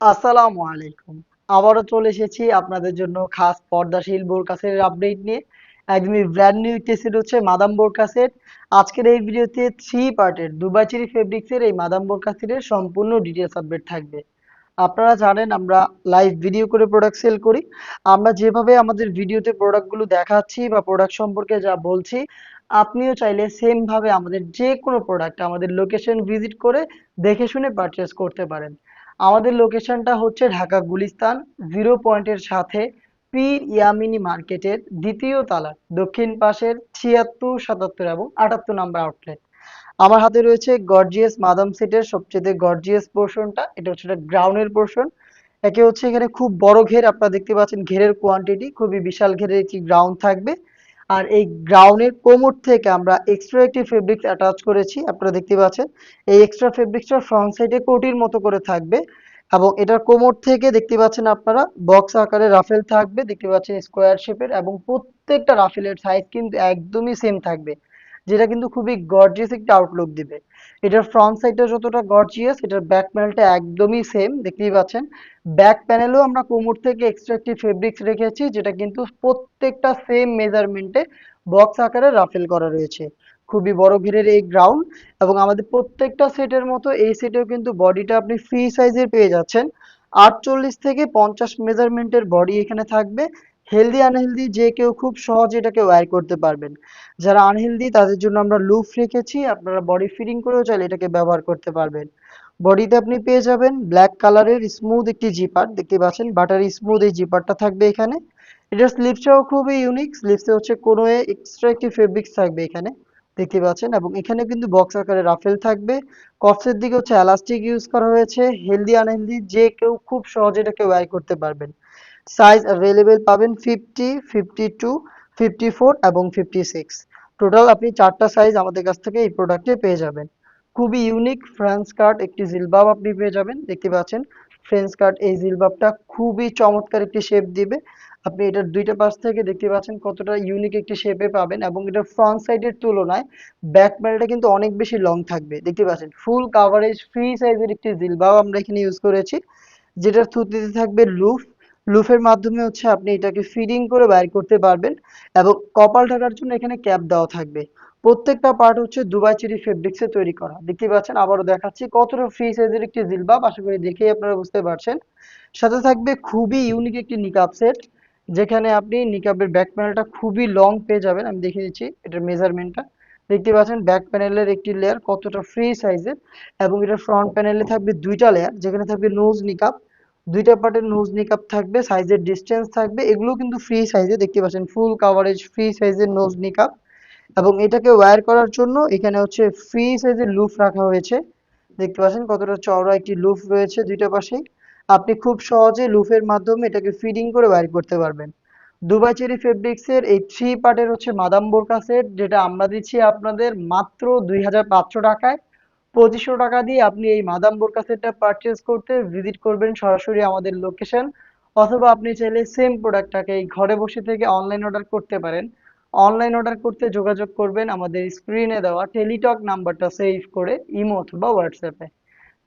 আসসালামু আলাইকুম। আবারও চলে এসেছি আপনাদের জন্য খাস পর্দাশীল বোরকাসের আপডেট নিয়ে। একদমই ব্র্যান্ড নিউ একটি সেট হচ্ছে মাদাম বোরকাসের। আজকের এই ভিডিওতে থ্রি পার্টের দুবাই চেরি ফেব্রিক্সের এই মাদাম বোরকাসের সম্পূর্ণ ডিটেলস আপডেট থাকবে। আপনারা জানেন আমরা লাইভ ভিডিও করে প্রোডাক্ট সেল করি। আমরা যেভাবে আমাদের ভিডিওতে প্রোডাক্টগুলো দেখাচ্ছি বা প্রোডাক্ট সম্পর্কে যা বলছি, আপনিও চাইলে সেম ভাবে আমাদের যে কোনো প্রোডাক্ট আমাদের লোকেশন ভিজিট করে দেখে শুনে পারচেস করতে পারেন। আমাদের লোকেশনটা হচ্ছে ঢাকা গুলিস্তান জিরো পয়েন্টের সাথে পীর ইয়ামিনী মার্কেটের দ্বিতীয় তালা, দক্ষিণ পাশের ছিয়াত্তর, সাতাত্তর এবং আটাত্তর নাম্বার আউটলেট আমার হাতে রয়েছে গর্জিয়াস মাদাম সেটের সবচেয়ে গর্জিয়াস পোর্শনটা এটা হচ্ছে গ্রাউন্ডের পোর্শন একে হচ্ছে এখানে খুব বড় ঘের আপনারা দেখতে পাচ্ছেন, ঘেরের কোয়ান্টিটি খুবই বিশাল ঘেরের একটি গ্রাউন্ড থাকবে। আর এই গ্রাউন্ডের কোমর থেকে আমরা এক্সট্রা একটি ফেব্রিক অ্যাটাচ করেছি, আপনারা দেখতে পাচ্ছেন। এই এক্সট্রা ফেব্রিকটা ফ্রন্ট সাইডে কোটির মতো করে থাকবে এবং এটার কোমর থেকে দেখতে পাচ্ছেন আপনারা বক্স আকারে রাফেল থাকবে, দেখতে পাচ্ছেন স্কোয়ার শেপের এবং প্রত্যেকটা রাফেলের সাইজ কিন্তু একদমই সেম থাকবে। যেটা কিন্তু খুবই গর্জিয়াস একটা আউটলুক দিবে। এটার ফ্রন্ট সাইডটা যতটা গর্জিয়াস এটার ব্যাক প্যানেলটা একদমই সেম দেখতেই পাচ্ছেন। ব্যাক প্যানেলেও আমরা কোমর থেকে এক্সট্রা একটি ফেব্রিক্স রেখেছি, যেটা কিন্তু প্রত্যেকটা সেম মেজারমেন্টে বক্স আকারে রাফেল করা রয়েছে। খুবই বড় ঘিরের এই গ্রাউন্ড এবং আমাদের প্রত্যেকটা সেটের মতো এই সেটেও কিন্তু বডিটা আপনি ফ্রি সাইজের পেয়ে যাচ্ছেন। আটচল্লিশ থেকে পঞ্চাশ মেজারমেন্টের বডি এখানে থাকবে। হেলদি আনহেলদি যে কেউ খুব সহজে এটাকে ওয়্যার করতে পারবেন। যারা আনহেলদি তাদের জন্য আমরা লুফ রেখেছি, আপনারা বডি ফিটিং করেও চাইলে এটাকে ব্যবহার করতে পারবেন। বডিতে আপনি পেয়ে যাবেন ব্ল্যাক কালারের স্মুথ একটি জিপার দেখতে পাচ্ছেন? বাটার স্মুথ এই জিপারটা থাকবে এখানে। এটার স্লিপসটাও খুবই ইউনিক স্লিপসে হচ্ছে কোনো এক্সট্রা একটি ফেব্রিক্স থাকবে এখানে, দেখতে পাচ্ছেন? এবং এখানে কিন্তু বক্স আকারে রাফেল থাকবে। কফসের দিকে হচ্ছে এলাস্টিক ইউজ করা হয়েছে। হেলদি আনহেলদি যে কেউ খুব সহজে এটাকে ওয়্যার করতে পারবেন। সাইজ অ্যাভেলেবেল পাবেন fifty fifty two fifty four এবং ফিফটি সিক্স টোটাল আপনি চারটা সাইজ আমাদের কাছ থেকে এই প্রোডাক্টে পেয়ে যাবেন। খুবই ইউনিক ফ্রেঞ্চ কার্ড একটি জিলবাব আপনি পেয়ে যাবেন, দেখতে পাচ্ছেন। ফ্রেঞ্চ কাট এই জিলবাবটা খুবই চমৎকার একটি শেপ দিবে। আপনি এটার দুইটা পাশ থেকে দেখতে পাচ্ছেন কতটা ইউনিক একটি শেপে পাবেন এবং এটার ফ্রন্ট সাইডের তুলনায় ব্যাক প্যানেলটা কিন্তু অনেক বেশি লং থাকবে। দেখতে পাচ্ছেন ফুল কাভারেজ ফ্রি সাইজের একটি জিলবাব আমরা এখানে ইউজ করেছি। যেটার থুতিতে থাকবে লুফ লুফের মাধ্যমে হচ্ছে আপনি এটাকে ফিডিং করে বাইর করতে পারবেন এবং কপাল ঢাকার জন্য এখানে ক্যাপ দেওয়া থাকবে। প্রত্যেকটা পার্ট হচ্ছে দুবাই চেরি ফেব্রিক্সে তৈরি করা। দেখতে পাচ্ছেন, আবারও দেখাচ্ছি কতটা ফ্রি সাইজের একটি জিলবাব, আশা করি দেখেই আপনারা বুঝতে পারছেন। সাথে থাকবে খুবই ইউনিক একটি নিকাপ সেট যেখানে আপনি নিকাবের ব্যাক প্যানেলটা খুবই লং পেয়ে যাবেন। আমি দেখিয়ে দিচ্ছি, এটার মেজারমেন্টটা দেখতে পাচ্ছেন ব্যাক প্যানেলের একটি লেয়ার কতটা ফ্রি সাইজের এবং এটা ফ্রন্ট প্যানেলে থাকবে দুইটা লেয়ার যেখানে থাকবে নোজ নিকাপ দুইটা পার্টের নোজ নিকাপ থাকবে সাইজের ডিস্টেন্স থাকবে এগুলো কিন্তু ফ্রি সাইজে দেখতে পাচ্ছেন ফুল কাভারেজ ফ্রি সাইজের নোজ নিকাপ এবং এটাকে ওয়্যার করার জন্য এখানে হচ্ছে ফ্রি সাইজের লুফ রাখা হয়েছে। দেখতে পাচ্ছেন কতটা চওড়া একটি লুফ রয়েছে দুইটা পাশেই। আপনি খুব সহজে লুফের মাধ্যমে এটাকে ফিডিং করে ওয়্যার করতে পারবেন। দুবাই চেরি ফেব্রিক্সের এই থ্রি পার্টের হচ্ছে মাদাম বোরকা সেট যেটা আমরা দিচ্ছি আপনাদের মাত্র দুই হাজার পাঁচশো টাকায়। পঁচিশশো টাকা দিয়ে আপনি এই মাদাম বোরকা সেটটা পারচেস করতে ভিজিট করবেন সরাসরি আমাদের লোকেশন অথবা আপনি চাইলে সেম প্রোডাক্টটাকে এই ঘরে বসে থেকে অনলাইন অর্ডার করতে পারেন। অনলাইন অর্ডার করতে যোগাযোগ করবেন আমাদের স্ক্রিনে দেওয়া টেলিটক নাম্বারটা সেভ করে ইমো অথবা হোয়াটসঅ্যাপে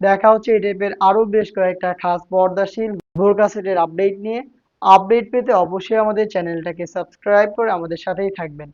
দেখা হচ্ছে এই টাইপের আরও বেশ কয়েকটা খাস পর্দাশীল বোরকা সেটের আপডেট নিয়ে। আপডেট পেতে অবশ্যই আমাদের চ্যানেলটাকে সাবস্ক্রাইব করে আমাদের সাথেই থাকবেন।